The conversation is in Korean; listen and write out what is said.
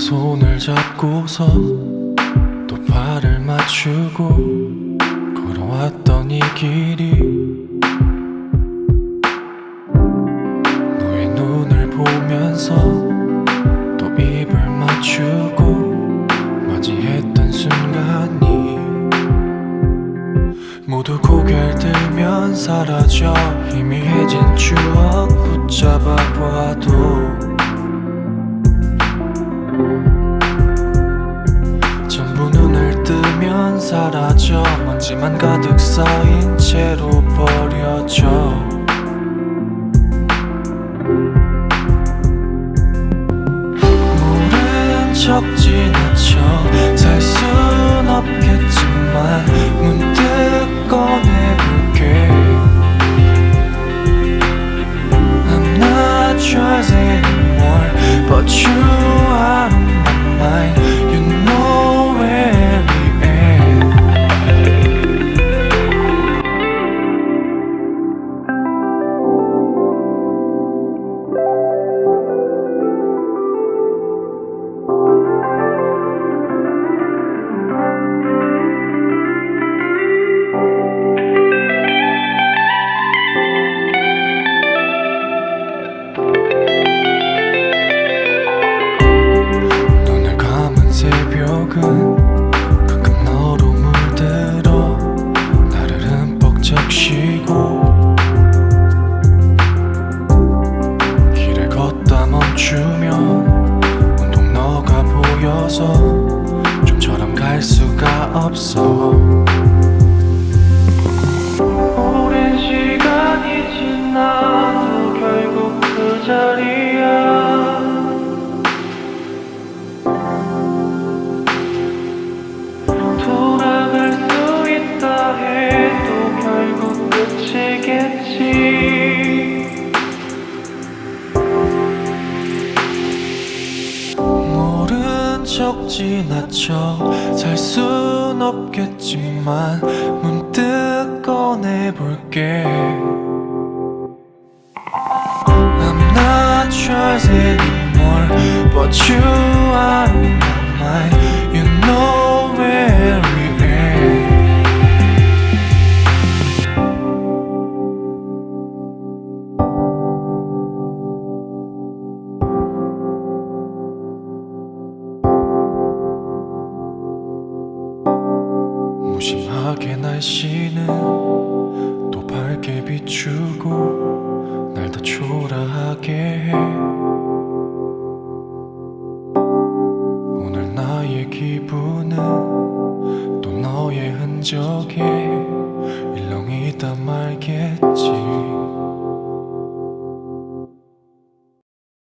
손을 잡고서 또 발을 맞추고 걸어왔던 이 길이 너의 눈을 보면서 또 입을 맞추고 맞이했던 순간이 모두 고개를 들면 사라져 희미해진 추억 붙잡아 보아도 사라져. 먼지만 가득 쌓인 채로 버려져. 모른 척 지나쳐 살 순 없겠지만 문득 길을 걷다 멈추면 온통 너가 보여서 좀처럼 갈 수가 없어 끝이겠지 모른 척 지나쳐 살 순 없겠지만 문득 꺼내볼게 I'm not yours anymore But you are on my mind 무심하게 날씨는 또 밝게 비추고 날 더 초라하게 해. 오늘 나의 기분은 또 너의 흔적에